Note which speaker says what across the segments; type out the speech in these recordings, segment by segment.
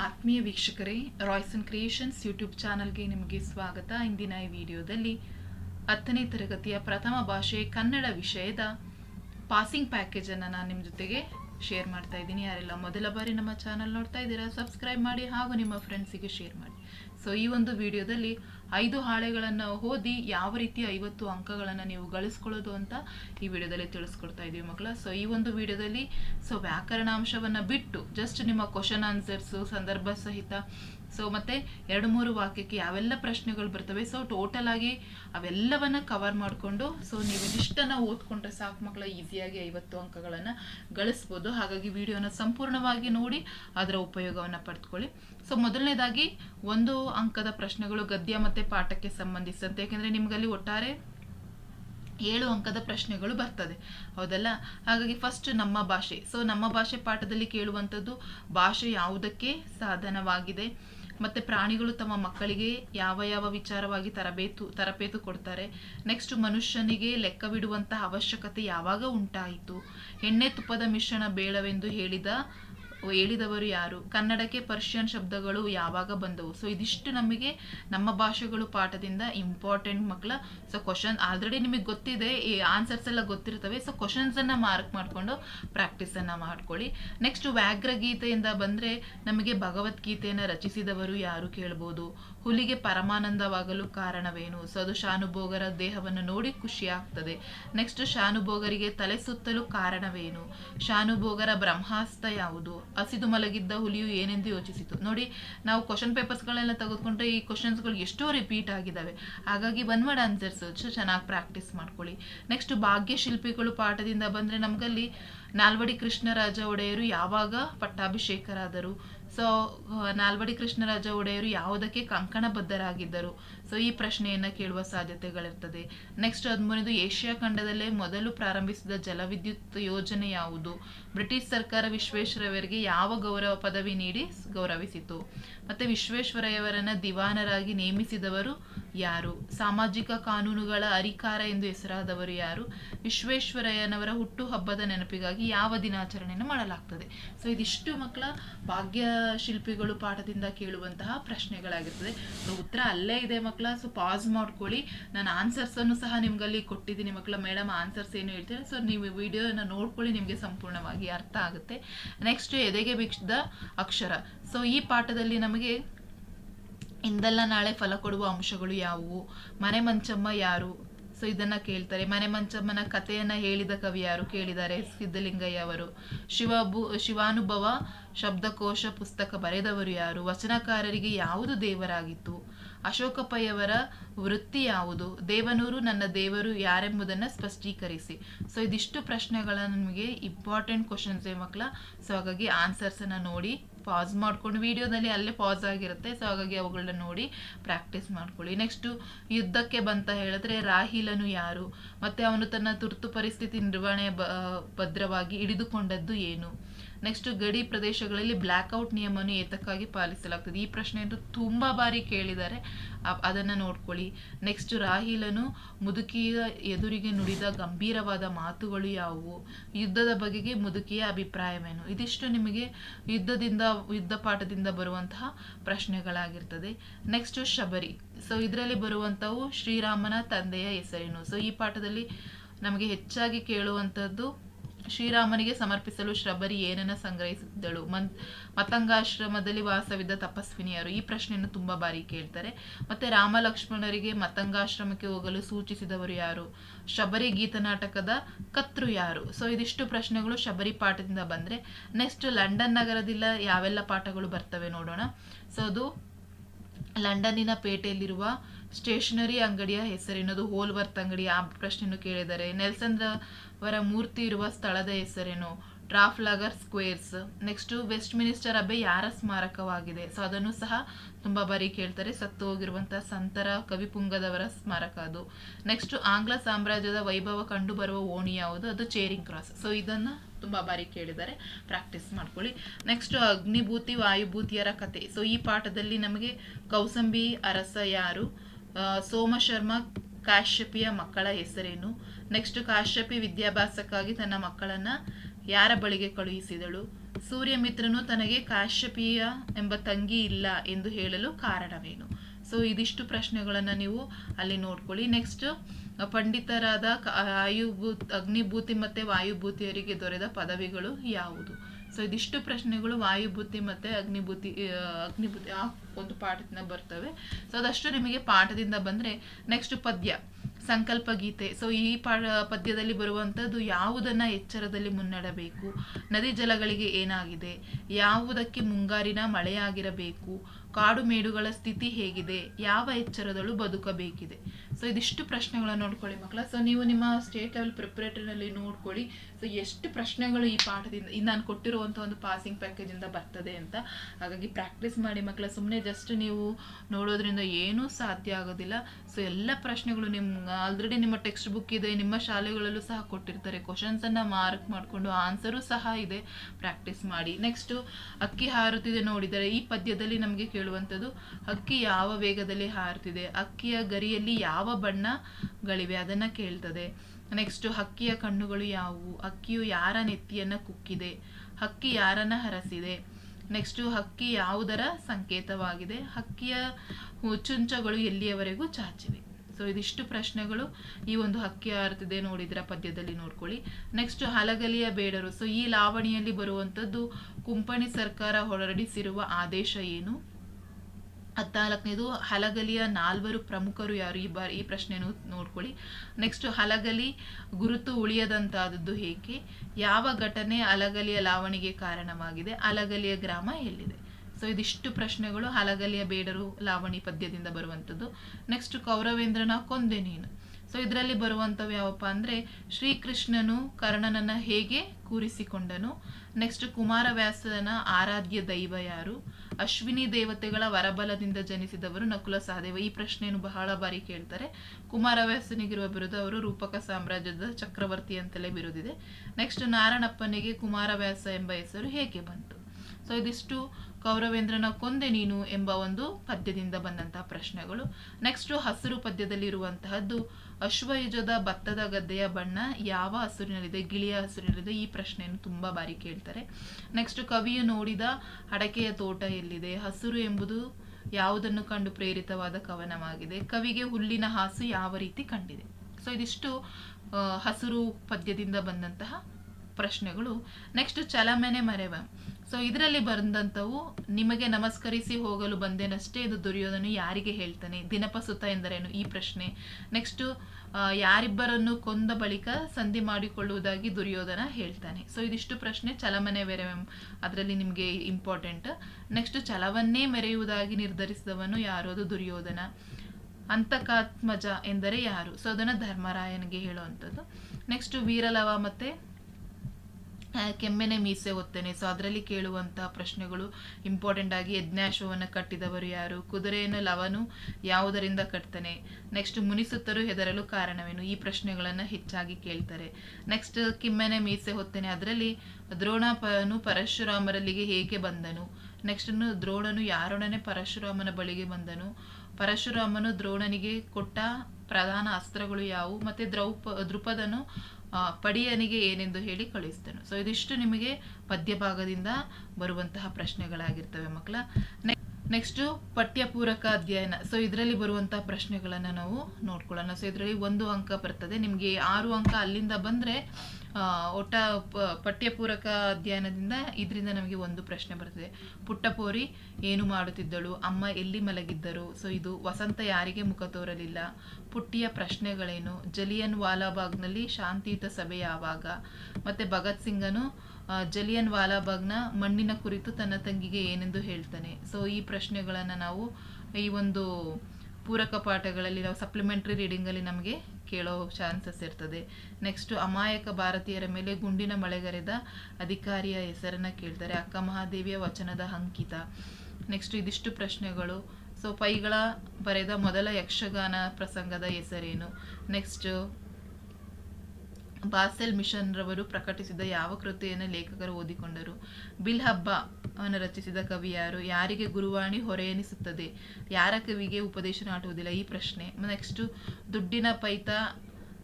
Speaker 1: ಆತ್ಮೀಯ ವೀಕ್ಷಕರೇ Royson creations YouTube ಚಾನಲ್ಗೆ ನಿಮಗೆ ಸ್ವಾಗತ. ಇಂದಿನ ಈ ವಿಡಿಯೋದಲ್ಲಿ ಹತ್ತನೇ ತರಗತಿಯ ಪ್ರಥಮ ಭಾಷೆ ಕನ್ನಡ ವಿಷಯದ ಪಾಸಿಂಗ್ ಪ್ಯಾಕೇಜನ್ನು ನಾನು ನಿಮ್ಮ ಜೊತೆಗೆ ಶೇರ್ ಮಾಡ್ತಾ ಇದ್ದೀನಿ. ಯಾರೆಲ್ಲ ಮೊದಲ ಬಾರಿ ನಮ್ಮ ಚಾನಲ್ ನೋಡ್ತಾ ಇದ್ದೀರಾ ಸಬ್ಸ್ಕ್ರೈಬ್ ಮಾಡಿ ಹಾಗೂ ನಿಮ್ಮ ಫ್ರೆಂಡ್ಸಿಗೆ ಶೇರ್ ಮಾಡಿ. ಸೊ ಈ ಒಂದು ವಿಡಿಯೋದಲ್ಲಿ ಐದು ಹಾಳೆಗಳನ್ನು ಓದಿ ಯಾವ ರೀತಿ ಐವತ್ತು ಅಂಕಗಳನ್ನು ನೀವು ಗಳಿಸ್ಕೊಳ್ಳೋದು ಅಂತ ಈ ವಿಡಿಯೋದಲ್ಲಿ ತಿಳಿಸ್ಕೊಡ್ತಾ ಇದ್ದೀವಿ ಮಕ್ಕಳ. ಸೊ ಈ ಒಂದು ವಿಡಿಯೋದಲ್ಲಿ ಸೊ ವ್ಯಾಕರಣಾಂಶವನ್ನು ಬಿಟ್ಟು ಜಸ್ಟ್ ನಿಮ್ಮ ಕ್ವಶನ್ ಆನ್ಸರ್ಸು ಸಂದರ್ಭ ಸಹಿತ. ಸೊ ಮತ್ತೆ ಎರಡು ಮೂರು ವಾಕ್ಯಕ್ಕೆ ಯಾವೆಲ್ಲ ಪ್ರಶ್ನೆಗಳು ಬರ್ತವೆ ಸೊ ಟೋಟಲ್ ಆಗಿ ಅವೆಲ್ಲವನ್ನ ಕವರ್ ಮಾಡಿಕೊಂಡು ಸೊ ನೀವು ಇಷ್ಟನ್ನು ಓದ್ಕೊಂಡ್ರೆ ಸಾಕು ಮಕ್ಕಳ ಈಸಿಯಾಗಿ ಐವತ್ತು ಅಂಕಗಳನ್ನು ಗಳಿಸ್ಬೋದು. ಹಾಗಾಗಿ ವಿಡಿಯೋನ ಸಂಪೂರ್ಣವಾಗಿ ನೋಡಿ, ಅದರ ಉಪಯೋಗವನ್ನು ಪಡೆದುಕೊಳ್ಳಿ ಸೊ ಮೊದಲನೇದಾಗಿ ಒಂದು ಅಂಕದ ಪ್ರಶ್ನೆಗಳು ಗದ್ಯ ಮತ್ತೆ ಪಾಠಕ್ಕೆ ಸಂಬಂಧಿಸಿದಂತೆ. ಯಾಕೆಂದ್ರೆ ನಿಮ್ಗಲ್ಲಿ ಒಟ್ಟಾರೆ ಏಳು ಅಂಕದ ಪ್ರಶ್ನೆಗಳು ಬರ್ತದೆ. ಹೌದಲ್ಲ? ಹಾಗಾಗಿ ಫಸ್ಟ್ ನಮ್ಮ ಭಾಷೆ. ಸೊ ನಮ್ಮ ಭಾಷೆ ಪಾಠದಲ್ಲಿ ಕೇಳುವಂಥದ್ದು ಭಾಷೆ ಯಾವುದಕ್ಕೆ ಸಾಧನವಾಗಿದೆ, ಮತ್ತೆ ಪ್ರಾಣಿಗಳು ತಮ್ಮ ಮಕ್ಕಳಿಗೆ ಯಾವ ಯಾವ ವಿಚಾರವಾಗಿ ತರಬೇತು ತರಬೇತು ಕೊಡ್ತಾರೆ ನೆಕ್ಸ್ಟ್ ಮನುಷ್ಯನಿಗೆ ಲೆಕ್ಕವಿಡುವಂತಹ ಅವಶ್ಯಕತೆ ಯಾವಾಗ ಉಂಟಾಯಿತು, ಎಣ್ಣೆ ತುಪ್ಪದ ಮಿಶ್ರಣ ಬೇಳವೆಂದು ಹೇಳಿದ ಹೇಳಿದವರು ಯಾರು? ಕನ್ನಡಕ್ಕೆ ಪರ್ಷಿಯನ್ ಶಬ್ದಗಳು ಯಾವಾಗ ಬಂದವು? ಸೊ ಇದಿಷ್ಟು ನಮಗೆ ನಮ್ಮ ಭಾಷೆಗಳು ಪಾಠದಿಂದ ಇಂಪಾರ್ಟೆಂಟ್ ಮಕ್ಕಳ ಸೊ ಕ್ವಶನ್ ಆಲ್ರೆಡಿ ನಿಮಗೆ ಗೊತ್ತಿದೆ, ಈ ಆನ್ಸರ್ಸ್ ಎಲ್ಲ ಗೊತ್ತಿರ್ತವೆ. ಸೊ ಕ್ವಶನ್ಸ್ ಅನ್ನ ಮಾರ್ಕ್ ಮಾಡಿಕೊಂಡು ಪ್ರಾಕ್ಟೀಸ್ ಅನ್ನ ಮಾಡ್ಕೊಳ್ಳಿ. ನೆಕ್ಸ್ಟ್ ವ್ಯಾಘ್ರಗೀತೆಯಿಂದ ಬಂದ್ರೆ ನಮಗೆ ಭಗವದ್ಗೀತೆಯನ್ನು ರಚಿಸಿದವರು ಯಾರು ಕೇಳ್ಬೋದು? ಹುಲಿಗೆ ಪರಮಾನಂದವಾಗಲು ಕಾರಣವೇನು? ಸೊ ಅದು ಶಾನುಭೋಗರ ದೇಹವನ್ನು ನೋಡಿ ಖುಷಿ ಆಗ್ತದೆ. ನೆಕ್ಸ್ಟ್ ಶಾನುಭೋಗರಿಗೆ ತಲೆ ಸುತ್ತಲು ಕಾರಣವೇನು? ಶಾನುಭೋಗರ ಬ್ರಹ್ಮಾಸ್ತ ಯಾವುದು? ಹಸಿದು ಮಲಗಿದ್ದ ಹುಲಿಯು ಏನೆಂದು ಯೋಚಿಸಿತು. ನೋಡಿ, ನಾವು ಕ್ವಶನ್ ಪೇಪರ್ಸ್ಗಳೆಲ್ಲ ತೆಗೆದುಕೊಂಡ್ರೆ ಈ ಕ್ವಶನ್ಸ್ಗಳು ಎಷ್ಟೋ ರಿಪೀಟ್ ಆಗಿದ್ದಾವೆ. ಹಾಗಾಗಿ ಬಂದ್ಮಾಡ ಆನ್ಸರ್ಸ್ ಚೆನ್ನಾಗಿ ಪ್ರಾಕ್ಟೀಸ್ ಮಾಡ್ಕೊಳ್ಳಿ. ನೆಕ್ಸ್ಟ್ ಭಾಗ್ಯ ಶಿಲ್ಪಿಗಳು ಪಾಠದಿಂದ ಬಂದ್ರೆ ನಮ್ಗಲ್ಲಿ ನಾಲ್ವಡಿ ಕೃಷ್ಣರಾಜ ಒಡೆಯರು ಯಾವಾಗ ಪಟ್ಟಾಭಿಷೇಕರಾದರು? ಸೊ ನಾಲ್ವಡಿ ಕೃಷ್ಣರಾಜ ಒಡೆಯರು ಯಾವುದಕ್ಕೆ ಕಂಕಣಬದ್ಧರಾಗಿದ್ದರು? ಸೊ ಈ ಪ್ರಶ್ನೆಯನ್ನ ಕೇಳುವ ಸಾಧ್ಯತೆಗಳಿರ್ತದೆ. ನೆಕ್ಸ್ಟ್ ಹದಿಮೂರನೇದು, ಏಷ್ಯಾ ಖಂಡದಲ್ಲೇ ಮೊದಲು ಪ್ರಾರಂಭಿಸಿದ ಜಲವಿದ್ಯುತ್ ಯೋಜನೆ ಯಾವುದು? ಬ್ರಿಟಿಷ್ ಸರ್ಕಾರ ವಿಶ್ವೇಶ್ವರಯ್ಯವರಿಗೆ ಯಾವ ಗೌರವ ಪದವಿ ನೀಡಿ ಗೌರವಿಸಿತು? ಮತ್ತೆ ವಿಶ್ವೇಶ್ವರಯ್ಯವರನ್ನ ದಿವಾನರಾಗಿ ನೇಮಿಸಿದವರು ಯಾರು? ಸಾಮಾಜಿಕ ಕಾನೂನುಗಳ ಅರಿಕಾರ ಎಂದು ಹೆಸರಾದವರು ಯಾರು? ವಿಶ್ವೇಶ್ವರಯ್ಯನವರ ಹುಟ್ಟು ಹಬ್ಬದ ನೆನಪಿಗಾಗಿ ಯಾವ ದಿನಾಚರಣೆಯನ್ನು ಮಾಡಲಾಗ್ತದೆ? ಸೊ ಇದಿಷ್ಟು ಮಕ್ಕಳ ಭಾಗ್ಯ ಶಿಲ್ಪಿಗಳು ಪಾಠದಿಂದ ಕೇಳುವಂತಹ ಪ್ರಶ್ನೆಗಳಾಗಿರ್ತದೆ. ಉತ್ತರ ಅಲ್ಲೇ ಇದೆ ಮಕ್ಕಳ ಸೊ ಪಾಸ್ ಮಾಡ್ಕೊಳ್ಳಿ. ನಾನು ಆನ್ಸರ್ಸ್ ಅನ್ನು ಸಹ ನಿಮ್ಗಲ್ಲಿ ಕೊಟ್ಟಿದ್ದೀನಿ ಮಕ್ಕಳ ಮೇಡಮ್ ಆನ್ಸರ್ಸ್ ಏನು ಹೇಳ್ತಾರೆ. ಸೊ ನೀವು ವಿಡಿಯೋನ ನೋಡ್ಕೊಳ್ಳಿ, ನಿಮಗೆ ಸಂಪೂರ್ಣವಾಗಿ ಅರ್ಥ ಆಗುತ್ತೆ. ನೆಕ್ಸ್ಟ್ ಎದೆಗೆ ಬಿಕ್ಷದ ಅಕ್ಷರ. ಸೊ ಈ ಪಾಠದಲ್ಲಿ ನಮಗೆ ಇಂದಲ್ಲ ನಾಳೆ ಫಲ ಕೊಡುವ ಅಂಶಗಳು ಯಾವುವು? ಮನೆ ಮಂಚಮ್ಮ ಯಾರು? ಸೊ ಇದನ್ನ ಕೇಳ್ತಾರೆ. ಮನೆ ಮಂಚಮ್ಮನ ಕಥೆಯನ್ನ ಹೇಳಿದ ಕವಿ ಯಾರು? ಕೇಳಿದ್ದಾರೆ ಸಿದ್ಧಲಿಂಗಯ್ಯ ಅವರು. ಶಿವಭು ಶಿವಾನುಭವ ಶಬ್ದಕೋಶ ಪುಸ್ತಕ ಬರೆದವರು ಯಾರು? ವಚನಕಾರರಿಗೆ ಯಾವುದು ದೇವರಾಗಿತ್ತು? ಅಶೋಕ ಪೈಯವರ ವೃತ್ತಿ ಯಾವುದು? ದೇವನೂರು ನನ್ನ ದೇವರು ಯಾರೆಂಬುದನ್ನು ಸ್ಪಷ್ಟೀಕರಿಸಿ. ಸೊ ಇದಿಷ್ಟು ಪ್ರಶ್ನೆಗಳನ್ನು ನಿಮಗೆ ಇಂಪಾರ್ಟೆಂಟ್ ಕ್ವಶನ್ಸ್ ಮಕ್ಕಳ ಸೊ ಹಾಗಾಗಿ ಆನ್ಸರ್ಸನ್ನು ನೋಡಿ ಪಾಸ್ ಮಾಡ್ಕೊಂಡು ವಿಡಿಯೋದಲ್ಲಿ ಅಲ್ಲೇ ಪಾಸ್ ಆಗಿರುತ್ತೆ. ಸೊ ಹಾಗಾಗಿ ಅವುಗಳನ್ನ ನೋಡಿ ಪ್ರಾಕ್ಟೀಸ್ ಮಾಡ್ಕೊಳ್ಳಿ. ನೆಕ್ಸ್ಟು ಯುದ್ಧಕ್ಕೆ ಬಂತ ಹೇಳಿದ್ರೆ ರಾಹಿಲನು ಯಾರು? ಮತ್ತು ಅವನು ತನ್ನ ತುರ್ತು ಪರಿಸ್ಥಿತಿ ನಿರ್ವಹಣೆ ಭದ್ರವಾಗಿ ಹಿಡಿದುಕೊಂಡದ್ದು ಏನು? ನೆಕ್ಸ್ಟ್ ಗಡಿ ಪ್ರದೇಶಗಳಲ್ಲಿ ಬ್ಲ್ಯಾಕ್ಔಟ್ ನಿಯಮವನ್ನು ಏತಕ್ಕಾಗಿ ಪಾಲಿಸಲಾಗ್ತದೆ? ಈ ಪ್ರಶ್ನೆಯನ್ನು ತುಂಬ ಬಾರಿ ಕೇಳಿದ್ದಾರೆ. ಅದನ್ನು ನೋಡ್ಕೊಳ್ಳಿ. ನೆಕ್ಸ್ಟ್ ರಾಹಿಲನು ಮುದುಕಿಯ ಎದುರಿಗೆ ನುಡಿದ ಗಂಭೀರವಾದ ಮಾತುಗಳು ಯಾವುವು? ಯುದ್ಧದ ಬಗೆಗೆ ಮುದುಕಿಯ ಅಭಿಪ್ರಾಯವೇನು? ಇದಿಷ್ಟು ನಿಮಗೆ ಯುದ್ಧದಿಂದ, ಯುದ್ಧ ಪಾಠದಿಂದ ಬರುವಂತಹ ಪ್ರಶ್ನೆಗಳಾಗಿರ್ತದೆ. ನೆಕ್ಸ್ಟ್ ಶಬರಿ. ಸೊ ಇದರಲ್ಲಿ ಬರುವಂಥವು ಶ್ರೀರಾಮನ ತಂದೆಯ ಹೆಸರೇನು? ಸೊ ಈ ಪಾಠದಲ್ಲಿ ನಮಗೆ ಹೆಚ್ಚಾಗಿ ಕೇಳುವಂಥದ್ದು ಶ್ರೀರಾಮನಿಗೆ ಸಮರ್ಪಿಸಲು ಶಬರಿ ಏನನ್ನ ಸಂಗ್ರಹಿಸಿದ್ದಳು? ಮನ್, ಮತಂಗಾಶ್ರಮದಲ್ಲಿ ವಾಸವಿದ್ದ ತಪಸ್ವಿನಿಯರು ಈ ಪ್ರಶ್ನೆಯನ್ನು ತುಂಬಾ ಬಾರಿ ಕೇಳ್ತಾರೆ. ಮತ್ತೆ ರಾಮ ಲಕ್ಷ್ಮಣರಿಗೆ ಮತಂಗಾಶ್ರಮಕ್ಕೆ ಹೋಗಲು ಸೂಚಿಸಿದವರು ಯಾರು? ಶಬರಿ ಗೀತನಾಟಕದ ಕರ್ತೃ ಯಾರು? ಸೊ ಇದಿಷ್ಟು ಪ್ರಶ್ನೆಗಳು ಶಬರಿ ಪಾಠದಿಂದ ಬಂದ್ರೆ ನೆಕ್ಸ್ಟ್ ಲಂಡನ್ ನಗರದಿಂದ ಯಾವೆಲ್ಲ ಪಾಠಗಳು ಬರ್ತವೆ ನೋಡೋಣ. ಸೊ ಅದು ಲಂಡನ್ನಿನ ಪೇಟೆಯಲ್ಲಿರುವ ಸ್ಟೇಷನರಿ ಅಂಗಡಿಯ ಹೆಸರಿನದು ಹೋಲ್ವರ್ತ್ ಅಂಗಡಿ, ಆ ಪ್ರಶ್ನೆಯನ್ನು ಕೇಳಿದ್ದಾರೆ ನೆಲ್ಸನ್ ಅವರ ಮೂರ್ತಿ ಇರುವ ಸ್ಥಳದ ಹೆಸರೇನು? Trafalgar squares. Next Westminster Abbey ಯಾರ ಸ್ಮಾರಕವಾಗಿದೆ? ಸೊ, ಅದನ್ನು ಸಹ ತುಂಬಾ ಬಾರಿ ಕೇಳ್ತಾರೆ. ಸತ್ತು ಹೋಗಿರುವಂಥ ಸಂತರ ಕವಿಪುಂಗದವರ ಸ್ಮಾರಕ ಅದು. ನೆಕ್ಸ್ಟ್ ಆಂಗ್ಲ ಸಾಮ್ರಾಜ್ಯದ ವೈಭವ ಕಂಡು ಬರುವ ಓಣಿ ಯಾವುದು? ಅದು ಚೇರಿಂಗ್ ಕ್ರಾಸ್. ಸೊ, ಇದನ್ನ ತುಂಬಾ ಬಾರಿ ಕೇಳಿದ್ದಾರೆ. ಪ್ರಾಕ್ಟೀಸ್ ಮಾಡ್ಕೊಳ್ಳಿ. ನೆಕ್ಸ್ಟ್ ಅಗ್ನಿಭೂತಿ, ವಾಯುಭೂತಿಯರ ಕತೆ. ಸೊ, ಈ ಪಾಠದಲ್ಲಿ ನಮಗೆ ಕೌಸಂಬಿ ಅರಸ ಯಾರು? ಸೋಮಶರ್ಮ ಕಾಶ್ಯಪಿಯ ಮಕ್ಕಳ ಹೆಸರೇನು? ನೆಕ್ಸ್ಟ್ ಕಾಶ್ಯಪಿ ವಿದ್ಯಾಭ್ಯಾಸಕ್ಕಾಗಿ ತನ್ನ ಮಕ್ಕಳನ್ನ ಯಾರ ಬಳಿಗೆ ಕಳುಹಿಸಿದಳು? ಸೂರ್ಯಮಿತ್ರನು ತನಗೆ ಕಾಶ್ಯಪಿಯ ಎಂಬ ತಂಗಿ ಇಲ್ಲ ಎಂದು ಹೇಳಲು ಕಾರಣವೇನು? ಸೊ ಇದಿಷ್ಟು ಪ್ರಶ್ನೆಗಳನ್ನು ನೀವು ಅಲ್ಲಿ ನೋಡ್ಕೊಳ್ಳಿ. ನೆಕ್ಸ್ಟ್ ಪಂಡಿತರಾದ ಆಯುಭೂ ಅಗ್ನಿಭೂತಿ ಮತ್ತು ವಾಯುಭೂತಿಯರಿಗೆ ದೊರೆದ ಪದವಿಗಳು ಯಾವುದು? ಸೊ ಇದಿಷ್ಟು ಪ್ರಶ್ನೆಗಳು ವಾಯುಭೂತಿ ಮತ್ತು ಅಗ್ನಿಭೂತಿ ಅಗ್ನಿಭೂತಿ ಆ ಒಂದು ಪಾಠದಿಂದ ಬರ್ತವೆ. ಸೊ ಅದಷ್ಟು ನಿಮಗೆ ಪಾಠದಿಂದ ಬಂದರೆ ನೆಕ್ಸ್ಟ್ ಪದ್ಯ, ಸಂಕಲ್ಪ ಗೀತೆ. ಸೊ ಈ ಪಾ, ಪದ್ಯದಲ್ಲಿ ಬರುವಂಥದ್ದು ಯಾವುದನ್ನು ಎಚ್ಚರದಲ್ಲಿ ಮುನ್ನಡಬೇಕು? ನದಿ ಜಲಗಳಿಗೆ ಏನಾಗಿದೆ? ಯಾವುದಕ್ಕೆ ಮುಂಗಾರಿನ ಮಳೆಯಾಗಿರಬೇಕು? ಕಾಡು ಮೇಡುಗಳ ಸ್ಥಿತಿ ಹೇಗಿದೆ? ಯಾವ ಎಚ್ಚರದಳು ಬದುಕಬೇಕಿದೆ. ಸೊ ಇದಿಷ್ಟು ಪ್ರಶ್ನೆಗಳನ್ನು ನೋಡ್ಕೊಳ್ಳಿ ಮಕ್ಕಳ. ಸೊ ನೀವು ನಿಮ್ಮ ಸ್ಟೇಟ್ ಲೆವೆಲ್ ಪ್ರಿಪ್ರೇಟರ್ನಲ್ಲಿ ನೋಡ್ಕೊಳ್ಳಿ. ಸೊ ಎಷ್ಟು ಪ್ರಶ್ನೆಗಳು ಈ ಪಾಠದಿಂದ ನಾನು ಕೊಟ್ಟಿರುವಂಥ ಒಂದು ಪಾಸಿಂಗ್ ಪ್ಯಾಕೇಜಿಂದ ಬರ್ತದೆ ಅಂತ. ಹಾಗಾಗಿ ಪ್ರಾಕ್ಟೀಸ್ ಮಾಡಿ ಮಕ್ಕಳ. ಸುಮ್ಮನೆ ಜಸ್ಟ್ ನೀವು ನೋಡೋದ್ರಿಂದ ಏನೂ ಸಾಧ್ಯ ಆಗೋದಿಲ್ಲ. ಸೊ ಎಲ್ಲ ಪ್ರಶ್ನೆಗಳು ನಿಮ್ಮ ಆಲ್ರೆಡಿ ನಿಮ್ಮ ಟೆಕ್ಸ್ಟ್ ಬುಕ್ ಇದೆ. ನಿಮ್ಮ ಶಾಲೆಗಳಲ್ಲೂ ಸಹ ಕೊಟ್ಟಿರ್ತಾರೆ. ಕ್ವಶನ್ಸನ್ನು ಮಾರ್ಕ್ ಮಾಡಿಕೊಂಡು ಆನ್ಸರು ಸಹ ಇದೆ. ಪ್ರಾಕ್ಟೀಸ್ ಮಾಡಿ. ನೆಕ್ಸ್ಟು ಅಕ್ಕಿ ಹಾರುತ್ತಿದೆ ನೋಡಿದರೆ ಈ ಪದ್ಯದಲ್ಲಿ ನಮಗೆ ಕೇಳುವಂಥದ್ದು, ಅಕ್ಕಿ ಯಾವ ವೇಗದಲ್ಲಿ ಹಾರುತ್ತಿದೆ? ಅಕ್ಕಿಯ ಗರಿಯಲ್ಲಿ ಯಾವ ಬಣ್ಣಗಳಿವೆ ಅದನ್ನು ಕೇಳ್ತದೆ. ನೆಕ್ಸ್ಟು ಹಕ್ಕಿಯ ಕಣ್ಣುಗಳು ಯಾವುವು? ಹಕ್ಕಿಯು ಯಾರ ನೆತ್ತಿಯನ್ನು ಕುಕ್ಕಿದೆ? ಹಕ್ಕಿ ಯಾರನ್ನ ಹರಸಿದೆ? ನೆಕ್ಸ್ಟು ಹಕ್ಕಿ ಯಾವುದರ ಸಂಕೇತವಾಗಿದೆ? ಹಕ್ಕಿಯ ಚುಂಚಗಳು ಎಲ್ಲಿಯವರೆಗೂ ಚಾಚಿವೆ? ಸೊ ಇದಿಷ್ಟು ಪ್ರಶ್ನೆಗಳು ಈ ಒಂದು ಹಕ್ಕಿ ಆರ್ತಿದೆ ನೋಡಿದ್ರ ಪದ್ಯದಲ್ಲಿ ನೋಡ್ಕೊಳ್ಳಿ. ನೆಕ್ಸ್ಟ್ ಹಲಗಲಿಯ ಬೇಡರು. ಸೊ ಈ ಲಾವಣಿಯಲ್ಲಿ ಬರುವಂಥದ್ದು ಕುಂಪಣಿ ಸರ್ಕಾರ ಹೊರಡಿಸಿರುವ ಆದೇಶ ಏನು? ಹದಿನಾಲ್ಕನೇದು, ಹಲಗಲಿಯ ನಾಲ್ವರು ಪ್ರಮುಖರು ಯಾರು? ಈ ಬಾರಿ ಈ ಪ್ರಶ್ನೆಯನ್ನು ನೋಡ್ಕೊಳ್ಳಿ. ನೆಕ್ಸ್ಟ್ ಹಲಗಲಿ ಗುರುತು ಉಳಿಯದಂತಾದದ್ದು ಏಕೆ ಯಾವ ಘಟನೆ ಹಲಗಲಿಯ ಲಾವಣಿಗೆ ಕಾರಣವಾಗಿದೆ? ಹಲಗಲಿಯ ಗ್ರಾಮ ಎಲ್ಲಿದೆ? ಸೊ ಇದಿಷ್ಟು ಪ್ರಶ್ನೆಗಳು ಹಲಗಲಿಯ ಬೇಡರು ಲಾವಣಿ ಪದ್ಯದಿಂದ ಬರುವಂಥದ್ದು. ನೆಕ್ಸ್ಟ್ ಕೌರವೇಂದ್ರನ ಕೊಂದೆ ನೀನು. ಸೊ ಇದರಲ್ಲಿ ಬರುವಂಥವು ಯಾವಪ್ಪ ಅಂದರೆ ಶ್ರೀಕೃಷ್ಣನು ಕರ್ಣನನ್ನ ಹೇಗೆ ಕೂರಿಸಿಕೊಂಡನು? ನೆಕ್ಸ್ಟ್ ಕುಮಾರವ್ಯಾಸನ ಆರಾಧ್ಯ ದೈವ ಯಾರು? ಅಶ್ವಿನಿ ದೇವತೆಗಳ ವರಬಲದಿಂದ ಜನಿಸಿದವರು ನಕುಲ ಸಹದೇವ. ಈ ಪ್ರಶ್ನೆಯನ್ನು ಬಹಳ ಬಾರಿ ಕೇಳ್ತಾರೆ. ಕುಮಾರವ್ಯಾಸನಿಗಿರುವ ಬಿರುದು ಅವರು ರೂಪಕ ಸಾಮ್ರಾಜ್ಯದ ಚಕ್ರವರ್ತಿ ಅಂತಲೇ ಬಿರುದಿದೆ. ನೆಕ್ಸ್ಟ್ ನಾರಣಪ್ಪನಿಗೆ ಕುಮಾರವ್ಯಾಸ ಎಂಬ ಹೆಸರು ಹೇಗೆ ಬಂತು? ಸೊ ಇದಿಷ್ಟು ಕೌರವೇಂದ್ರನ ಕೊಂದೆ ನೀನು ಎಂಬ ಒಂದು ಪದ್ಯದಿಂದ ಬಂದಂತಹ ಪ್ರಶ್ನೆಗಳು. ನೆಕ್ಸ್ಟ್ ಹಸಿರು ಪದ್ಯದಲ್ಲಿ ಇರುವಂತಹದ್ದು ಅಶ್ವಯುಜದ ಭತ್ತದ ಗದ್ದೆಯ ಬಣ್ಣ ಯಾವ ಹಸುರಿನಲ್ಲಿದೆ, ಗಿಳಿಯ ಹಸುರಿನಲ್ಲಿದೆ, ಈ ಪ್ರಶ್ನೆಯನ್ನು ತುಂಬಾ ಬಾರಿ ಕೇಳ್ತಾರೆ. ನೆಕ್ಸ್ಟ್ ಕವಿಯು ನೋಡಿದ ಅಡಕೆಯ ತೋಟ ಎಲ್ಲಿದೆ, ಹಸಿರು ಎಂಬುದು ಯಾವುದನ್ನು ಕಂಡು ಪ್ರೇರಿತವಾದ ಕವನವಾಗಿದೆ, ಕವಿಗೆ ಹುಲ್ಲಿನ ಹಾಸು ಯಾವ ರೀತಿ ಕಂಡಿದೆ. ಸೊ ಇದಿಷ್ಟು ಹಸಿರು ಪದ್ಯದಿಂದ ಬಂದಂತಹ ಪ್ರಶ್ನೆಗಳು. ನೆಕ್ಸ್ಟ್ ಚಲಮನೆ ಮರೆವ. ಸೊ ಇದರಲ್ಲಿ ಬಂದಂಥವು ನಿಮಗೆ ನಮಸ್ಕರಿಸಿ ಹೋಗಲು ಬಂದೇನಷ್ಟೇ ಇದು ದುರ್ಯೋಧನ ಯಾರಿಗೆ ಹೇಳ್ತಾನೆ? ದಿನಪಸುತ ಎಂದರೇನು? ಈ ಪ್ರಶ್ನೆ. ನೆಕ್ಸ್ಟು ಯಾರಿಬ್ಬರನ್ನು ಕೊಂದ ಬಳಿಕ ಸಂಧಿ ಮಾಡಿಕೊಳ್ಳುವುದಾಗಿ ದುರ್ಯೋಧನ ಹೇಳ್ತಾನೆ. ಸೊ ಇದಿಷ್ಟು ಪ್ರಶ್ನೆ. ಚಲಮನೆ ಬೇರೆ ಅದರಲ್ಲಿ ನಿಮಗೆ ಇಂಪಾರ್ಟೆಂಟ್ ನೆಕ್ಸ್ಟ್ ಛಲವನ್ನೇ ಮೆರೆಯುವುದಾಗಿ ನಿರ್ಧರಿಸಿದವನು ಯಾರು? ಅದು ದುರ್ಯೋಧನ. ಅಂತಕಾತ್ಮಜ ಎಂದರೆ ಯಾರು? ಸೊ ಅದನ್ನು ಧರ್ಮರಾಯನಿಗೆ ಹೇಳುವಂಥದ್ದು. ನೆಕ್ಸ್ಟ್ ವೀರಲವ ಮತ್ತೆ ಕೆಮ್ಮೆನೆ ಮೀಸೆ ಹೊತ್ತೇನೆ. ಸೊ ಅದರಲ್ಲಿ ಕೇಳುವಂತಹ ಪ್ರಶ್ನೆಗಳು ಇಂಪಾರ್ಟೆಂಟ್ ಆಗಿ ಯಜ್ಞಾಶ್ವವನ್ನು ಕಟ್ಟಿದವರು ಯಾರು? ಕುದುರೆಯನ್ನು ಲವನು ಯಾವುದರಿಂದ ಕಟ್ತಾನೆ? ನೆಕ್ಸ್ಟ್ ಮುನಿಸುತ್ತರು ಹೆದರಲು ಕಾರಣವೇನು? ಈ ಪ್ರಶ್ನೆಗಳನ್ನು ಹೆಚ್ಚಾಗಿ ಕೇಳ್ತಾರೆ. ನೆಕ್ಸ್ಟ್ ಕಿಮ್ಮೆನೆ ಮೀಸೆ ಹೊತ್ತೇನೆ. ಅದರಲ್ಲಿ ದ್ರೋಣಪನು ಪರಶುರಾಮರಲ್ಲಿಗೆ ಹೇಗೆ ಬಂದನು? ನೆಕ್ಸ್ಟ್ ದ್ರೋಣನು ಯಾರೊಡನೆ ಪರಶುರಾಮನ ಬಳಿಗೆ ಬಂದನು? ಪರಶುರಾಮನು ದ್ರೋಣನಿಗೆ ಕೊಟ್ಟ ಪ್ರಧಾನ ಅಸ್ತ್ರಗಳು ಯಾವುವು? ಮತ್ತೆ ದ್ರೌಪ ದ್ರುಪದನು ಆ, ಪಡಿಯನಿಗೆ ಏನೆಂದು ಹೇಳಿ ಕಳಿಸ್ತೇನೆ. ಸೊ ಇದಿಷ್ಟು ನಿಮಗೆ ಪದ್ಯಭಾಗದಿಂದ ಬರುವಂತಹ ಪ್ರಶ್ನೆಗಳಾಗಿರ್ತವೆ ಮಕ್ಕಳ. ನೆಕ್ಸ್ಟ್ ಪಠ್ಯಪೂರಕ ಅಧ್ಯಯನ. ಸೊ ಇದರಲ್ಲಿ ಬರುವಂಥ ಪ್ರಶ್ನೆಗಳನ್ನು ನಾವು ನೋಡ್ಕೊಳ್ಳೋಣ. ಸೊ ಇದರಲ್ಲಿ ಒಂದು ಅಂಕ ಬರ್ತದೆ. ನಿಮಗೆ ಆರು ಅಂಕ ಅಲ್ಲಿಂದ ಬಂದರೆ ಒಟ್ಟ ಪಠ್ಯಪೂರಕ ಅಧ್ಯಯನದಿಂದ ಇದರಿಂದ ನಮಗೆ ಒಂದು ಪ್ರಶ್ನೆ ಬರ್ತದೆ. ಪುಟ್ಟಪೋರಿ ಏನು ಮಾಡುತ್ತಿದ್ದಳು? ಅಮ್ಮ ಎಲ್ಲಿ ಮಲಗಿದ್ದರು? ಸೊ ಇದು ವಸಂತ ಯಾರಿಗೆ ಮುಖ ತೋರಲಿಲ್ಲ? ಪುಟ್ಟಿಯ ಪ್ರಶ್ನೆಗಳೇನು? ಜಲಿಯನ್ ವಾಲಾಬಾಗ್ನಲ್ಲಿ ಶಾಂತಿಯುತ ಸಭೆ ಯಾವಾಗ? ಮತ್ತೆ ಭಗತ್ ಸಿಂಗನು ಜಲಿಯನ್ ವಾಲಾಬಾಗ್ನ ಮಣ್ಣಿನ ಕುರಿತು ತನ್ನ ತಂಗಿಗೆ ಏನೆಂದು ಹೇಳ್ತಾನೆ. ಸೊ ಈ ಪ್ರಶ್ನೆಗಳನ್ನು ನಾವು ಈ ಒಂದು ಪೂರಕ ಪಾಠಗಳಲ್ಲಿ ನಾವು ಸಪ್ಲಿಮೆಂಟ್ರಿ ರೀಡಿಂಗಲ್ಲಿ ನಮಗೆ ಕೇಳೋ ಚಾನ್ಸಸ್ ಇರ್ತದೆ. ನೆಕ್ಸ್ಟು ಅಮಾಯಕ ಭಾರತೀಯರ ಮೇಲೆ ಗುಂಡಿನ ಮಳೆಗರೆದ ಅಧಿಕಾರಿಯ ಹೆಸರನ್ನು ಕೇಳ್ತಾರೆ. ಅಕ್ಕ ಮಹಾದೇವಿಯ ವಚನದ ಅಂಕಿತ. ನೆಕ್ಸ್ಟ್ ಇದಿಷ್ಟು ಪ್ರಶ್ನೆಗಳು. ಸೊ ಪೈಗಳ ಬರೆದ ಮೊದಲ ಯಕ್ಷಗಾನ ಪ್ರಸಂಗದ ಹೆಸರೇನು? ನೆಕ್ಸ್ಟ್ ಬಾಸೆಲ್ ಮಿಷನ್ ರವರು ಪ್ರಕಟಿಸಿದ ಯಾವ ಕೃತಿಯನ್ನು ಲೇಖಕರು ಓದಿಕೊಂಡರು? ಬಿಲ್ ಹಬ್ಬ ಅನ್ನು ರಚಿಸಿದ ಕವಿ ಯಾರು? ಯಾರಿಗೆ ಗುರುವಾಣಿ ಹೊರೆಯನಿಸುತ್ತದೆ? ಯಾರ ಕವಿಗೆ ಉಪದೇಶ ನಾಟುವುದಿಲ್ಲ? ಈ ಪ್ರಶ್ನೆ. ನೆಕ್ಸ್ಟ್, ದುಡ್ಡಿನ ಪೈತ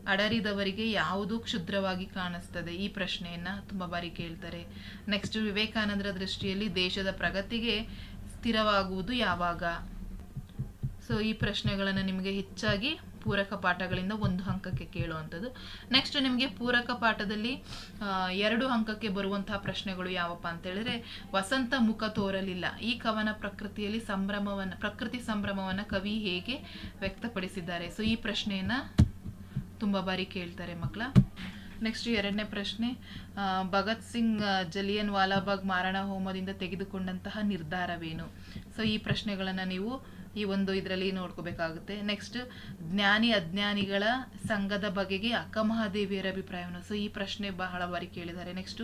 Speaker 1: ಅಡರಿದವರಿಗೆ ಯಾವುದು ಕ್ಷುದ್ರವಾಗಿ ಕಾಣಿಸ್ತದೆ? ಈ ಪ್ರಶ್ನೆಯನ್ನು ತುಂಬ ಬಾರಿ ಕೇಳ್ತಾರೆ. ನೆಕ್ಸ್ಟ್, ವಿವೇಕಾನಂದರ ದೃಷ್ಟಿಯಲ್ಲಿ ದೇಶದ ಪ್ರಗತಿಗೆ ಸ್ಥಿರವಾಗುವುದು ಯಾವಾಗ? ಸೊ ಈ ಪ್ರಶ್ನೆಗಳನ್ನು ನಿಮಗೆ ಹೆಚ್ಚಾಗಿ ಪೂರಕ ಪಾಠಗಳಿಂದ ಒಂದು ಅಂಕಕ್ಕೆ ಕೇಳುವಂಥದ್ದು. ನೆಕ್ಸ್ಟ್ ನಿಮಗೆ ಪೂರಕ ಪಾಠದಲ್ಲಿ ಎರಡು ಅಂಕಕ್ಕೆ ಬರುವಂತಹ ಪ್ರಶ್ನೆಗಳು ಯಾವಪ್ಪ ಅಂತ ಹೇಳಿದ್ರೆ, ವಸಂತ ಮುಖ ತೋರಲಿಲ್ಲ. ಈ ಕವನ ಪ್ರಕೃತಿಯಲ್ಲಿ ಸಂಭ್ರಮವನ್ನ, ಪ್ರಕೃತಿ ಸಂಭ್ರಮವನ್ನ ಕವಿ ಹೇಗೆ ವ್ಯಕ್ತಪಡಿಸಿದ್ದಾರೆ? ಸೊ ಈ ಪ್ರಶ್ನೆಯನ್ನ ತುಂಬಾ ಬಾರಿ ಕೇಳ್ತಾರೆ ಮಕ್ಕಳ. ನೆಕ್ಸ್ಟ್ ಎರಡನೇ ಪ್ರಶ್ನೆ ಭಗತ್ ಸಿಂಗ್ ಜಲಿಯನ್ ವಾಲಾಬಾಗ್ ಮಾರಣ ಹೋಮದಿಂದ ತೆಗೆದುಕೊಂಡಂತಹ ನಿರ್ಧಾರವೇನು? ಸೊ ಈ ಪ್ರಶ್ನೆಗಳನ್ನು ನೀವು ಈ ಒಂದು ಇದರಲ್ಲಿ ನೋಡ್ಕೋಬೇಕಾಗುತ್ತೆ. ನೆಕ್ಸ್ಟ್ ಜ್ಞಾನಿ ಅಜ್ಞಾನಿಗಳ ಸಂಘದ ಬಗೆಗೆ ಅಕ್ಕ ಮಹಾದೇವಿಯರ ಅಭಿಪ್ರಾಯವನ್ನು. ಸೊ ಈ ಪ್ರಶ್ನೆ ಬಹಳ ಬಾರಿ ಕೇಳಿದ್ದಾರೆ. ನೆಕ್ಸ್ಟ್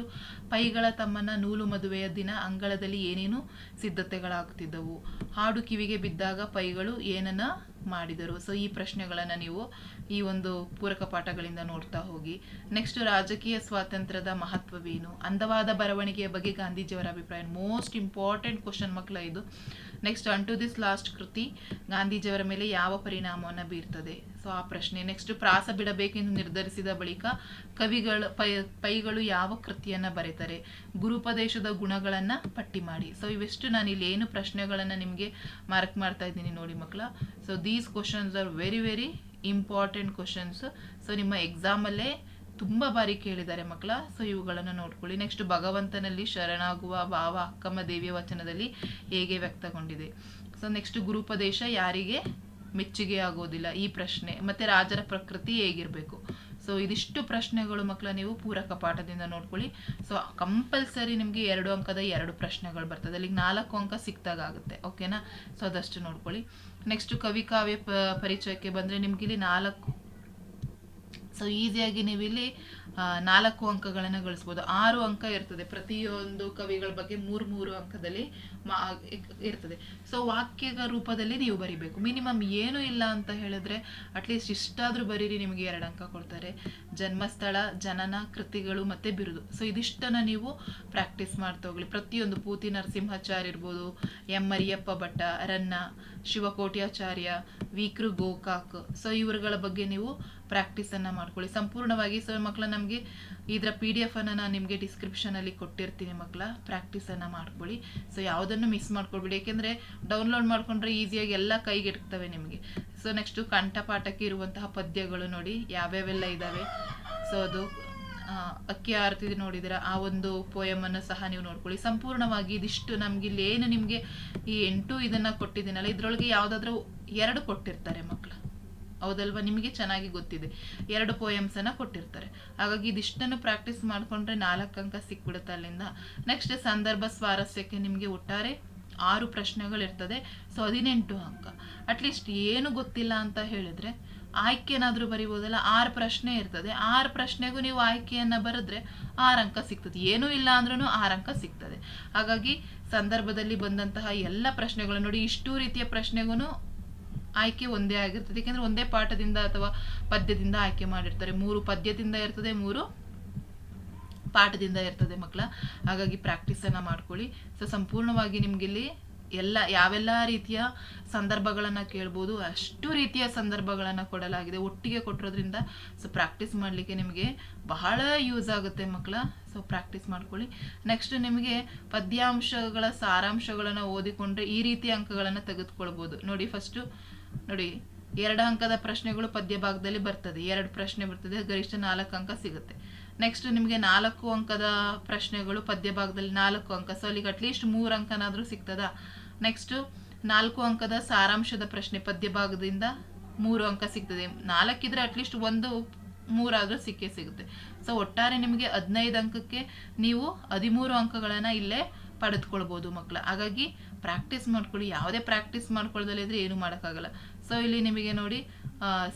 Speaker 1: ಪೈಗಳ ತಮ್ಮನ ನೂಲು ಮದುವೆಯ ದಿನ ಅಂಗಳದಲ್ಲಿ ಏನೇನು ಸಿದ್ಧತೆಗಳಾಗ್ತಿದ್ದವು? ಹಾಡು ಕಿವಿಗೆ ಬಿದ್ದಾಗ ಪೈಗಳು ಏನನ್ನ ಮಾಡಿದರು. ಸೊ ಈ ಪ್ರಶ್ನೆಗಳನ್ನು ನೀವು ಈ ಒಂದು ಪೂರಕ ಪಾಠಗಳಿಂದ ನೋಡ್ತಾ ಹೋಗಿ. ನೆಕ್ಸ್ಟ್ ರಾಜಕೀಯ ಸ್ವಾತಂತ್ರ್ಯದ ಮಹತ್ವವೇನು? ಅಂದವಾದ ಬರವಣಿಗೆಯ ಬಗ್ಗೆ ಗಾಂಧೀಜಿಯವರ ಅಭಿಪ್ರಾಯ. ಮೋಸ್ಟ್ ಇಂಪಾರ್ಟೆಂಟ್ ಕ್ವಶನ್ ಮಕ್ಕಳ ಇದು. Next unto this last ಕೃತಿ, ಗಾಂಧೀಜಿಯವರ ಮೇಲೆ ಯಾವ ಪರಿಣಾಮವನ್ನು ಬೀರ್ತದೆ? ಸೊ ಆ ಪ್ರಶ್ನೆ. ನೆಕ್ಸ್ಟ್ ಪ್ರಾಸ ಬಿಡಬೇಕೆಂದು ನಿರ್ಧರಿಸಿದ ಬಳಿಕ ಕವಿಗಳು ಪೈ, ಪೈಗಳು ಯಾವ ಕೃತಿಯನ್ನ ಬರೀತಾರೆ? ಗುರುಪದೇಶದ ಗುಣಗಳನ್ನ ಪಟ್ಟಿ ಮಾಡಿ. ಸೊ ಇವೆಷ್ಟು ನಾನು ಇಲ್ಲಿ ಏನು ಪ್ರಶ್ನೆಗಳನ್ನ ನಿಮಗೆ ಮಾರ್ಕ್ ಮಾಡ್ತಾ ಇದ್ದೀನಿ ನೋಡಿ ಮಕ್ಕಳ. So these questions are very very important questions so ನಿಮ್ಮ ಎಕ್ಸಾಮಲ್ಲೇ ತುಂಬ ಬಾರಿ ಕೇಳಿದ್ದಾರೆ ಮಕ್ಕಳ. ಸೊ ಇವುಗಳನ್ನು ನೋಡ್ಕೊಳ್ಳಿ. ನೆಕ್ಸ್ಟ್ ಭಗವಂತನಲ್ಲಿ ಶರಣಾಗುವ ಭಾವ ಅಕ್ಕಮ್ಮ ದೇವಿಯ ವಚನದಲ್ಲಿ ಹೇಗೆ ವ್ಯಕ್ತಗೊಂಡಿದೆ? ಸೊ ನೆಕ್ಸ್ಟ್ ಗುರುಪದೇಶ ಯಾರಿಗೆ ಮೆಚ್ಚುಗೆ ಆಗೋದಿಲ್ಲ ಈ ಪ್ರಶ್ನೆ. ಮತ್ತೆ ರಾಜರ ಪ್ರಕೃತಿ ಹೇಗಿರಬೇಕು? ಸೊ ಇದಿಷ್ಟು ಪ್ರಶ್ನೆಗಳು ಮಕ್ಕಳ ನೀವು ಪೂರಕ ಪಾಠದಿಂದ ನೋಡ್ಕೊಳ್ಳಿ. ಸೊ ಕಂಪಲ್ಸರಿ ನಿಮಗೆ ಎರಡು ಅಂಕದ ಎರಡು ಪ್ರಶ್ನೆಗಳು ಬರ್ತದೆ. ಅಲ್ಲಿಗೆ ನಾಲ್ಕು ಅಂಕ ಸಿಕ್ತಾಗುತ್ತೆ ಓಕೆನಾ ಸೊ ಅದಷ್ಟು ನೋಡ್ಕೊಳ್ಳಿ. ನೆಕ್ಸ್ಟ್ ಕವಿ ಕಾವ್ಯ ಪರಿಚಯಕ್ಕೆ ಬಂದರೆ ನಿಮ್ಗೆ ಇಲ್ಲಿ ನಾಲ್ಕು ಸೊ ಈಸಿಯಾಗಿ ನೀವಿಲ್ಲಿ ನಾಲ್ಕು ಅಂಕಗಳನ್ನು ಗಳಿಸ್ಬೋದು. ಆರು ಅಂಕ ಇರ್ತದೆ. ಪ್ರತಿಯೊಂದು ಕವಿಗಳ ಬಗ್ಗೆ ಮೂರು ಮೂರು ಅಂಕದಲ್ಲಿ ಇರ್ತದೆ. ಸೊ ವಾಕ್ಯದ ರೂಪದಲ್ಲಿ ನೀವು ಬರಿಬೇಕು. ಮಿನಿಮಮ್ ಏನು ಇಲ್ಲ ಅಂತ ಹೇಳಿದ್ರೆ ಅಟ್ಲೀಸ್ಟ್ ಇಷ್ಟಾದ್ರೂ ಬರೀರಿ, ನಿಮಗೆ ಎರಡು ಅಂಕ ಕೊಡ್ತಾರೆ. ಜನ್ಮಸ್ಥಳ, ಜನನ, ಕೃತಿಗಳು ಮತ್ತೆ ಬಿರುದು. ಸೊ ಇದಿಷ್ಟನ್ನ ನೀವು ಪ್ರಾಕ್ಟೀಸ್ ಮಾಡ್ತಾ ಹೋಗ್ಲಿ. ಪ್ರತಿಯೊಂದು ಪೂತಿ ನರಸಿಂಹಾಚಾರ್ಯ ಇರ್ಬೋದು, ಎಂ ಮರಿಯಪ್ಪ ಭಟ್ಟ, ರನ್ನ, ಶಿವಕೋಟ್ಯಾಚಾರ್ಯ ವಿಕೃ ಗೋಕಾಕ್. ಸೊ ಇವರುಗಳ ಬಗ್ಗೆ ನೀವು ಪ್ರಾಕ್ಟೀಸನ್ನು ಮಾಡ್ಕೊಳ್ಳಿ. ಸಂಪೂರ್ಣವಾಗಿ ಸೊ ಮಕ್ಕಳ ನಮಗೆ ಇದರ ಪಿ ಡಿ ಎಫನ್ನು ನಾನು ನಿಮಗೆ ಡಿಸ್ಕ್ರಿಪ್ಷನಲ್ಲಿ ಕೊಟ್ಟಿರ್ತೀನಿ ಮಕ್ಕಳ ಪ್ರಾಕ್ಟೀಸನ್ನು ಮಾಡ್ಕೊಳ್ಳಿ. ಸೊ ಯಾವುದನ್ನು ಮಿಸ್ ಮಾಡ್ಕೊಳ್ಬೇಡಿ. ಯಾಕೆಂದರೆ ಡೌನ್ಲೋಡ್ ಮಾಡ್ಕೊಂಡ್ರೆ ಈಸಿಯಾಗಿ ಎಲ್ಲ ಕೈಗೆಟ್ತವೆ ನಿಮಗೆ. ಸೊ ನೆಕ್ಸ್ಟು ಕಂಠಪಾಠಕ್ಕೆ ಇರುವಂತಹ ಪದ್ಯಗಳು ನೋಡಿ. ಯಾವ್ಯಾವೆಲ್ಲ ಇದ್ದಾವೆ ಸೊ ಅದು ಅಕ್ಕಿ ಆರತಿ ನೋಡಿದಿರ? ಆ ಒಂದು ಪೋಯಮನ್ನು ಸಹ ನೀವು ನೋಡ್ಕೊಳ್ಳಿ. ಸಂಪೂರ್ಣವಾಗಿ ಇದಿಷ್ಟು ನಮ್ಗೆ ಇಲ್ಲಿ ಏನು ನಿಮಗೆ ಈ ಎಂಟು ಇದನ್ನ ಕೊಟ್ಟಿದ್ದೀನಲ್ಲ, ಇದರೊಳಗೆ ಯಾವುದಾದ್ರೂ ಎರಡು ಕೊಟ್ಟಿರ್ತಾರೆ ಮಕ್ಕಳು ಹೌದಲ್ವಾ? ನಿಮಗೆ ಚೆನ್ನಾಗಿ ಗೊತ್ತಿದೆ. ಎರಡು ಪೋಯಮ್ಸ್ ಅನ್ನ ಕೊಟ್ಟಿರ್ತಾರೆ. ಹಾಗಾಗಿ ಇದಿಷ್ಟನ್ನು ಪ್ರಾಕ್ಟೀಸ್ ಮಾಡ್ಕೊಂಡ್ರೆ ನಾಲ್ಕು ಅಂಕ ಸಿಕ್ಬಿಡುತ್ತೆ ಅಲ್ಲಿಂದ. ನೆಕ್ಸ್ಟ್ ಸಂದರ್ಭ ಸ್ವಾರಸ್ಯಕ್ಕೆ ನಿಮಗೆ ಒಟ್ಟಾರೆ ಆರು ಪ್ರಶ್ನೆಗಳಿರ್ತದೆ. ಸೊ ಹದಿನೆಂಟು ಅಂಕ. ಅಟ್ಲೀಸ್ಟ್ ಏನು ಗೊತ್ತಿಲ್ಲ ಅಂತ ಹೇಳಿದ್ರೆ, ಆಯ್ಕೆನಾದ್ರೂ ಬರಿಬೋದಲ್ಲ? ಆರು ಪ್ರಶ್ನೆ ಇರ್ತದೆ. ಆರು ಪ್ರಶ್ನೆಗೂ ನೀವು ಆಯ್ಕೆಯನ್ನ ಬರೆದ್ರೆ ಆರು ಅಂಕ ಸಿಗ್ತದೆ. ಏನೂ ಇಲ್ಲ ಅಂದ್ರೂ ಆರು ಅಂಕ ಸಿಗ್ತದೆ. ಹಾಗಾಗಿ ಸಂದರ್ಭದಲ್ಲಿ ಬಂದಂತಹ ಎಲ್ಲ ಪ್ರಶ್ನೆಗಳು ನೋಡಿ, ಇಷ್ಟು ರೀತಿಯ ಪ್ರಶ್ನೆಗೂ ಆಯ್ಕೆ ಒಂದೇ ಆಗಿರ್ತದೆ. ಯಾಕೆಂದ್ರೆ ಒಂದೇ ಪಾಠದಿಂದ ಅಥವಾ ಪದ್ಯದಿಂದ ಆಯ್ಕೆ ಮಾಡಿರ್ತಾರೆ. ಮೂರು ಪದ್ಯದಿಂದ ಇರ್ತದೆ, ಮೂರು ಪಾಠದಿಂದ ಇರ್ತದೆ ಮಕ್ಕಳ. ಹಾಗಾಗಿ ಪ್ರಾಕ್ಟೀಸನ್ನು ಮಾಡ್ಕೊಳ್ಳಿ. ಸೊ ಸಂಪೂರ್ಣವಾಗಿ ನಿಮ್ಗಿಲ್ಲಿ ಎಲ್ಲ, ಯಾವೆಲ್ಲ ರೀತಿಯ ಸಂದರ್ಭಗಳನ್ನು ಕೇಳ್ಬೋದು, ಅಷ್ಟು ರೀತಿಯ ಸಂದರ್ಭಗಳನ್ನು ಕೊಡಲಾಗಿದೆ. ಒಟ್ಟಿಗೆ ಕೊಟ್ಟಿರೋದ್ರಿಂದ ಸೊ ಪ್ರಾಕ್ಟೀಸ್ ಮಾಡಲಿಕ್ಕೆ ನಿಮಗೆ ಬಹಳ ಯೂಸ್ ಆಗುತ್ತೆ ಮಕ್ಕಳ. ಸೊ ಪ್ರಾಕ್ಟೀಸ್ ಮಾಡ್ಕೊಳ್ಳಿ. ನೆಕ್ಸ್ಟ್ ನಿಮಗೆ ಪದ್ಯಾಂಶಗಳ, ಸಾರಾಂಶಗಳನ್ನು ಓದಿಕೊಂಡ್ರೆ ಈ ರೀತಿಯ ಅಂಕಗಳನ್ನು ತೆಗೆದುಕೊಳ್ಬೋದು. ನೋಡಿ ಫಸ್ಟು ನೋಡಿ, ಎರಡು ಅಂಕದ ಪ್ರಶ್ನೆಗಳು ಪದ್ಯ ಭಾಗದಲ್ಲಿ ಬರ್ತದೆ. ಎರಡು ಪ್ರಶ್ನೆ ಬರ್ತದೆ. ಗರಿಷ್ಠ ನಾಲ್ಕು ಅಂಕ ಸಿಗುತ್ತೆ. ನೆಕ್ಸ್ಟ್ ನಿಮಗೆ ನಾಲ್ಕು ಅಂಕದ ಪ್ರಶ್ನೆಗಳು ಪದ್ಯ ಭಾಗದಲ್ಲಿ ನಾಲ್ಕು ಅಂಕ. ಸೊ ಅಲ್ಲಿಗೆ ಅಟ್ಲೀಸ್ಟ್ ಮೂರು ಅಂಕನಾದರೂ ಸಿಗ್ತದಾ? ನೆಕ್ಸ್ಟ್ ನಾಲ್ಕು ಅಂಕದ ಸಾರಾಂಶದ ಪ್ರಶ್ನೆ ಪದ್ಯ ಭಾಗದಿಂದ ಮೂರು ಅಂಕ ಸಿಗ್ತದೆ. ನಾಲ್ಕಿದ್ರೆ ಅಟ್ಲೀಸ್ಟ್ ಒಂದು ಮೂರಾದರೂ ಸಿಕ್ಕೇ ಸಿಗುತ್ತೆ. ಸೊ ಒಟ್ಟಾರೆ ನಿಮಗೆ ಹದಿನೈದು ಅಂಕಕ್ಕೆ ನೀವು ಹದಿಮೂರು ಅಂಕಗಳನ್ನು ಇಲ್ಲೇ ಪಡೆದುಕೊಳ್ಬೋದು ಮಕ್ಕಳ ಹಾಗಾಗಿ ಪ್ರಾಕ್ಟೀಸ್ ಮಾಡ್ಕೊಳ್ಳಿ. ಯಾವುದೇ ಪ್ರಾಕ್ಟೀಸ್ ಮಾಡ್ಕೊಳ್ಳೋದಲ್ಲಿದ್ರೆ ಏನು ಮಾಡೋಕ್ಕಾಗಲ್ಲ. ಸೊ ಇಲ್ಲಿ ನಿಮಗೆ ನೋಡಿ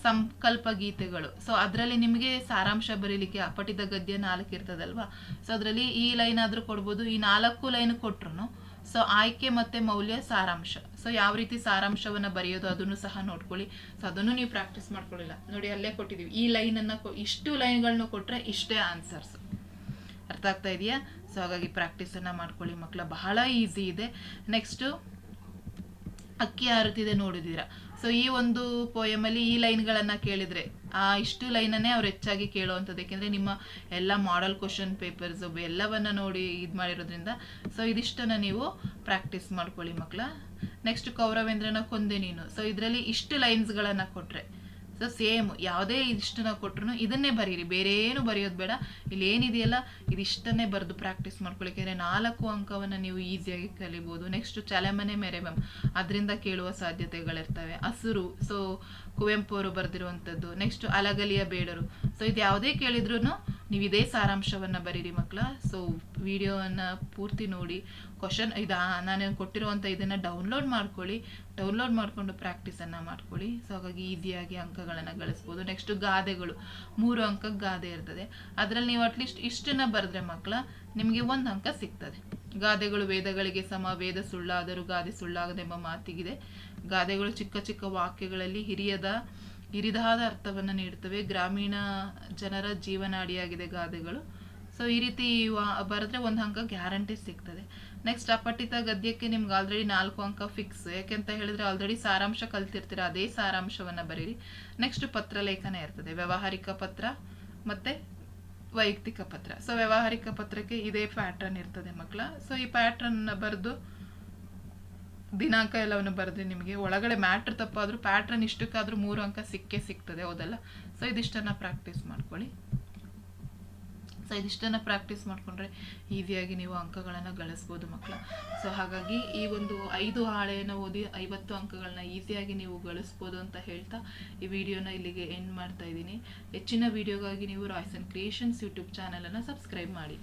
Speaker 1: ಸಂಕಲ್ಪ ಗೀತೆಗಳು. ಸೊ ಅದರಲ್ಲಿ ನಿಮಗೆ ಸಾರಾಂಶ ಬರೀಲಿಕ್ಕೆ ಅಪಟಿತ ಗದ್ಯ ನಾಲ್ಕು ಇರ್ತದಲ್ವಾ? ಸೊ ಅದರಲ್ಲಿ ಈ ಲೈನ್ ಆದರೂ ಕೊಡ್ಬೋದು. ಈ ನಾಲ್ಕು ಲೈನ್ ಕೊಟ್ರು ಸೊ ಆಯ್ಕೆ ಮತ್ತು ಮೌಲ್ಯ ಸಾರಾಂಶ. ಸೊ ಯಾವ ರೀತಿ ಸಾರಾಂಶವನ್ನು ಬರೆಯೋದು ಅದನ್ನು ಸಹ ನೋಡ್ಕೊಳ್ಳಿ. ಸೊ ಅದನ್ನು ನೀವು ಪ್ರಾಕ್ಟೀಸ್ ಮಾಡ್ಕೊಳ್ಳಿಲ್ಲ. ನೋಡಿ, ಅಲ್ಲೇ ಕೊಟ್ಟಿದ್ದೀವಿ. ಈ ಲೈನನ್ನು ಇಷ್ಟು ಲೈನ್ಗಳನ್ನ ಕೊಟ್ಟರೆ ಇಷ್ಟೇ ಆನ್ಸರ್ಸ್ ಅರ್ಥ ಆಗ್ತಾ ಇದೆಯಾ? ಸೊ ಹಾಗಾಗಿ ಪ್ರಾಕ್ಟೀಸನ್ನು ಮಾಡ್ಕೊಳ್ಳಿ ಮಕ್ಕಳ. ಬಹಳ ಈಸಿ ಇದೆ. ನೆಕ್ಸ್ಟು ಅಕ್ಕಿ ಹಾರುತ್ತಿದೆ ನೋಡಿದ್ದೀರಾ ಸೊ ಈ ಒಂದು ಪೋಯಮಲ್ಲಿ ಈ ಲೈನ್ಗಳನ್ನು ಕೇಳಿದರೆ, ಆ ಇಷ್ಟು ಲೈನನ್ನೇ ಅವ್ರು ಹೆಚ್ಚಾಗಿ ಕೇಳುವಂಥದ್ದು. ಏಕೆಂದರೆ ನಿಮ್ಮ ಎಲ್ಲ ಮಾಡಲ್ ಕ್ವಶನ್ ಪೇಪರ್ಸ್ ಎಲ್ಲವನ್ನ ನೋಡಿ ಇದು ಮಾಡಿರೋದ್ರಿಂದ ಸೊ ಇದಿಷ್ಟನ್ನು ನೀವು ಪ್ರಾಕ್ಟೀಸ್ ಮಾಡ್ಕೊಳ್ಳಿ ಮಕ್ಕಳ. ನೆಕ್ಸ್ಟ್ ಕೌರವೇಂದ್ರನ ಕೊಂದೆ ನೀನು. ಸೊ ಇದರಲ್ಲಿ ಇಷ್ಟು ಲೈನ್ಸ್ಗಳನ್ನು ಕೊಟ್ಟರೆ ಸೊ ಸೇಮ್ ಯಾವುದೇ ಇಷ್ಟನ್ನ ಕೊಟ್ಟರು ಇದನ್ನೇ ಬರೀರಿ. ಬೇರೆ ಏನು ಬರೆಯೋದು ಬೇಡ. ಇಲ್ಲಿ ಏನಿದೆಯಲ್ಲ? ಇದಿಷ್ಟನ್ನೇ ಬರೆದು ಪ್ರಾಕ್ಟೀಸ್ ಮಾಡ್ಕೊಳ್ಳಿ ಯಾಕೆಂದರೆ ನಾಲ್ಕು ಅಂಕವನ್ನು ನೀವು ಈಸಿಯಾಗಿ ಕಲಿಬೋದು. ನೆಕ್ಸ್ಟ್ ಚಲಮನೆ ಮೇರೆ ಮ್ಯಾಮ್. ಅದರಿಂದ ಕೇಳುವ ಸಾಧ್ಯತೆಗಳಿರ್ತವೆ. ಹಸುರು ಸೊ ಕುವೆಂಪು ಅವರು ಬರೆದಿರುವಂಥದ್ದು. ನೆಕ್ಸ್ಟ್ ಅಲಗಲಿಯ ಬೇಡರು. ಸೊ ಇದು ಯಾವುದೇ ಕೇಳಿದ್ರು ನೀವು ಇದೇ ಸಾರಾಂಶವನ್ನು ಬರೀರಿ ಮಕ್ಕಳ ಸೊ ವಿಡಿಯೋವನ್ನು ಪೂರ್ತಿ ನೋಡಿ. ಕ್ವಶನ್ ಇದು ನಾನು ಕೊಟ್ಟಿರುವಂಥ ಇದನ್ನು ಡೌನ್ಲೋಡ್ ಮಾಡ್ಕೊಳ್ಳಿ. ಡೌನ್ಲೋಡ್ ಮಾಡಿಕೊಂಡು ಪ್ರಾಕ್ಟೀಸನ್ನು ಮಾಡ್ಕೊಳ್ಳಿ. ಸೊ ಹಾಗಾಗಿ ಈಸಿಯಾಗಿ ಅಂಕಗಳನ್ನು ಗಳಿಸ್ಬೋದು. ನೆಕ್ಸ್ಟ್ ಗಾದೆಗಳು. ಮೂರು ಅಂಕಕ್ಕೆ ಗಾದೆ ಇರ್ತದೆ. ಅದರಲ್ಲಿ ನೀವು ಅಟ್ಲೀಸ್ಟ್ ಇಷ್ಟನ್ನು ಬರೆದ್ರೆ ಮಕ್ಕಳ ನಿಮಗೆ ಒಂದು ಅಂಕ ಸಿಗ್ತದೆ. ಗಾದೆಗಳು ವೇದಗಳಿಗೆ ಸಮ, ವೇದ ಸುಳ್ಳಾದರೂ ಗಾದೆ ಸುಳ್ಳಾಗದೆಂಬ ಮಾತಿಗಿದೆ. ಗಾದೆಗಳು ಚಿಕ್ಕ ಚಿಕ್ಕ ವಾಕ್ಯಗಳಲ್ಲಿ ಹಿರಿಯದ, ಹಿರಿದಾದ ಅರ್ಥವನ್ನು ನೀಡುತ್ತವೆ. ಗ್ರಾಮೀಣ ಜನರ ಜೀವನಾಡಿಯಾಗಿದೆ ಗಾದೆಗಳು. ಸೊ ಈ ರೀತಿ ಬರೆದ್ರೆ ಒಂದು ಅಂಕ ಗ್ಯಾರಂಟಿ ಸಿಗ್ತದೆ. ನೆಕ್ಸ್ಟ್ ಅಪಠಿತ ಗದ್ಯಕ್ಕೆ ನಿಮ್ಗೆ ಆಲ್ರೆಡಿ ನಾಲ್ಕು ಅಂಕ ಫಿಕ್ಸ್ ಯಾಕೆಂತ ಹೇಳಿದ್ರೆ ಆಲ್ರೆಡಿ ಸಾರಾಂಶ ಕಲ್ತಿರ್ತೀರ, ಅದೇ ಸಾರಾಂಶವನ್ನು ಬರೀರಿ. ನೆಕ್ಸ್ಟ್ ಪತ್ರ ಲೇಖನ ಇರ್ತದೆ. ವ್ಯಾವಹಾರಿಕ ಪತ್ರ ಮತ್ತೆ ವೈಯಕ್ತಿಕ ಪತ್ರ. ಸೊ ವ್ಯವಹಾರಿಕ ಪತ್ರಕ್ಕೆ ಇದೇ ಪ್ಯಾಟ್ರನ್ ಇರ್ತದೆ ಮಕ್ಕಳ ಸೊ ಈ ಪ್ಯಾಟ್ರನ್ನ ಬರೆದು ದಿನಾಂಕ ಎಲ್ಲವನ್ನು ಬರೆದು ನಿಮಗೆ ಒಳಗಡೆ ಮ್ಯಾಟ್ರ್ ತಪ್ಪಾದರೂ ಪ್ಯಾಟ್ರನ್ ಇಷ್ಟಕ್ಕಾದರೂ ಮೂರು ಅಂಕ ಸಿಕ್ಕೇ ಸಿಗ್ತದೆ, ಹೌದಲ್ಲ? ಸೊ ಇದಿಷ್ಟನ್ನು ಪ್ರಾಕ್ಟೀಸ್ ಮಾಡ್ಕೊಳ್ಳಿ. ಸೊ ಇದಿಷ್ಟನ್ನು ಪ್ರಾಕ್ಟೀಸ್ ಮಾಡಿಕೊಂಡ್ರೆ ಈಸಿಯಾಗಿ ನೀವು ಅಂಕಗಳನ್ನು ಗಳಿಸ್ಬೋದು ಮಕ್ಕಳ ಸೊ ಹಾಗಾಗಿ ಈ ಒಂದು ಐದು ಹಾಳೆಯನ್ನು ಓದಿ ಐವತ್ತು ಅಂಕಗಳನ್ನ ಈಸಿಯಾಗಿ ನೀವು ಗಳಿಸ್ಬೋದು ಅಂತ ಹೇಳ್ತಾ ಈ ವಿಡಿಯೋನ ಇಲ್ಲಿಗೆ ಎಂಡ್ ಮಾಡ್ತಾ ಇದ್ದೀನಿ. ಹೆಚ್ಚಿನ ವಿಡಿಯೋಗಾಗಿ ನೀವು ರಾಯ್ಸನ್ ಕ್ರಿಯೇಷನ್ಸ್ ಯೂಟ್ಯೂಬ್ ಚಾನಲನ್ನು ಸಬ್ಸ್ಕ್ರೈಬ್ ಮಾಡಿ.